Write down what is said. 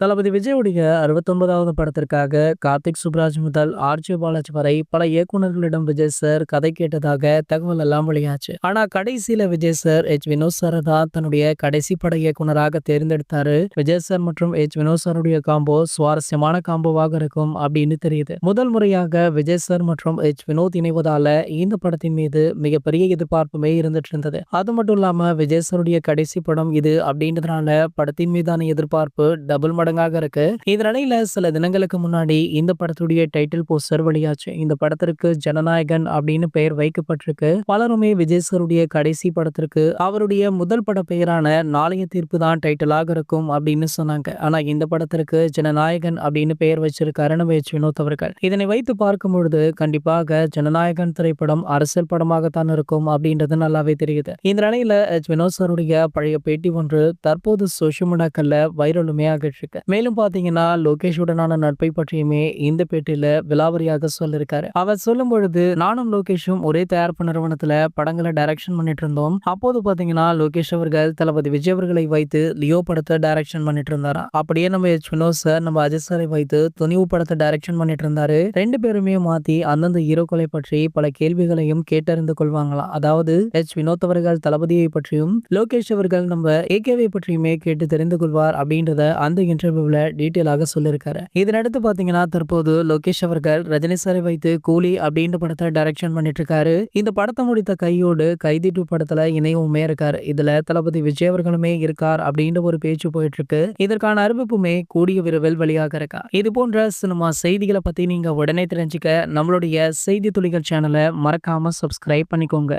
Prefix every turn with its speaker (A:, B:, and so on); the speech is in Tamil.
A: தளபதி விஜயுடைய அறுபத்தொன்பதாவது படத்திற்காக கார்த்திக் சுப்ராஜ் முதல் ஆர்ஜி பாலாஜி வரை பல இயக்குனர்களிடம் விஜய் சார் கதை கேட்டதாக தகவல் எல்லாம் வெளியாச்சு. ஆனா கடைசியில விஜய் சார் எச். வினோத் சாரை தான் தன்னுடைய கடைசி பட இயக்குனராக தேர்ந்தெடுத்தாரு. விஜய் சார் மற்றும் எச். வினோத் சாருடைய காம்போ சுவாரஸ்யமான காம்போவாக இருக்கும் அப்படின்னு தெரியுது. முதல் முறையாக விஜய் சார் மற்றும் எச். வினோத் இணைவதால இந்த படத்தின் மீது மிகப்பெரிய எதிர்பார்ப்புமே இருந்துட்டு இருந்தது. அது மட்டும் இல்லாம விஜய் சாருடைய கடைசி படம் இது அப்படின்றதுனால படத்தின் மீதான எதிர்பார்ப்பு டபுள் மடங்காக இருக்கு. இந்த நிலையில சில தினங்களுக்கு முன்னாடி இந்த படத்துடைய டைட்டில் போஸ்டர் வெளியாச்சு. இந்த படத்திற்கு ஜனநாயகன் அப்படின்னு பெயர் வைக்கப்பட்டிருக்கு. பலருமே விஜய் சருடைய கடைசி படத்திற்கு அவருடைய முதல் பட பெயரான நாளைய தீர்ப்பு தான் டைட்டிலாக இருக்கும் அப்படின்னு சொன்னாங்க. ஆனா இந்த படத்திற்கு ஜனநாயகன் அப்படின்னு பெயர் வச்சிருக்காரு நம்ம வினோத் அவர்கள். இதனை வைத்து பார்க்கும் பொழுது கண்டிப்பாக ஜனநாயகன் திரைப்படம் அரசியல் படமாகத்தான் இருக்கும் அப்படின்றது நல்லாவே தெரியுது. இந்த நிலையில எச். வினோத் சருடைய பழைய பேட்டி ஒன்று தற்போது சோஷியல் மீடியாக்கள்ல வைரலுமே ஆகிட்டு இருக்கு. மேலும் பாத்தீங்கன்னா லோகேஷுடனான நட்பை பற்றியுமே இந்த பேட்டியில விலாவரியாக சொல்லியிருக்காரு அவர் சொல்லும் பொழுது நானும் லோகேஷும் ஒரே தயாரிப்பு நிறுவனத்துல படங்களை டைரக்ஷன் பண்ணிட்டு இருந்தோம். அப்போது பாத்தீங்கன்னா லோகேஷ் அவர்கள் தளபதி விஜய் அவர்களை வைத்து லியோ படத்தை டைரக்ஷன் பண்ணிட்டு இருந்தாராம் அப்படியே நம்ம எச் வினோத் சார் நம்ம அஜித் சாரை வைத்து துணிவு படத்தை டைரக்ஷன் பண்ணிட்டு இருந்தாரு. ரெண்டு பேருமே மாத்தி அந்தந்த ஹீரோக்களை பற்றி பல கேள்விகளையும் கேட்டறிந்து கொள்வாங்களாம் அதாவது எச். வினோத் அவர்கள் தளபதியை பற்றியும் லோகேஷ் அவர்கள் நம்ம ஏகேவை பற்றியுமே கேட்டு தெரிந்து கொள்வார் அப்படின்றத அந்த இன்டர்வியூவில் டீட்டெயிலாக சொல்லியிருக்காரு. இதனடுத்து பார்த்தீங்கன்னா தற்போது லோகேஷ் அவர்கள் ரஜினி சாரை வைத்து கூலி அப்படின்ற படத்தை டைரக்ஷன் பண்ணிட்டு இருக்காரு இந்த படத்தை முடித்த கையோடு கைதி டூ படத்துல இணையவுமே இருக்காரு. இதுல தளபதி விஜய் அவர்களுமே இருக்கார் அப்படின்ற ஒரு பேச்சு போயிட்டு இருக்கு இதற்கான அறிவிப்புமே கூடிய விரைவில் வெளியாக இருக்கா. இது போன்ற சினிமா செய்திகளை பத்தி நீங்க உடனே தெரிஞ்சுக்க நம்மளுடைய செய்தி துளிகள் சேனலை மறக்காம சப்ஸ்கிரைப் பண்ணிக்கோங்க.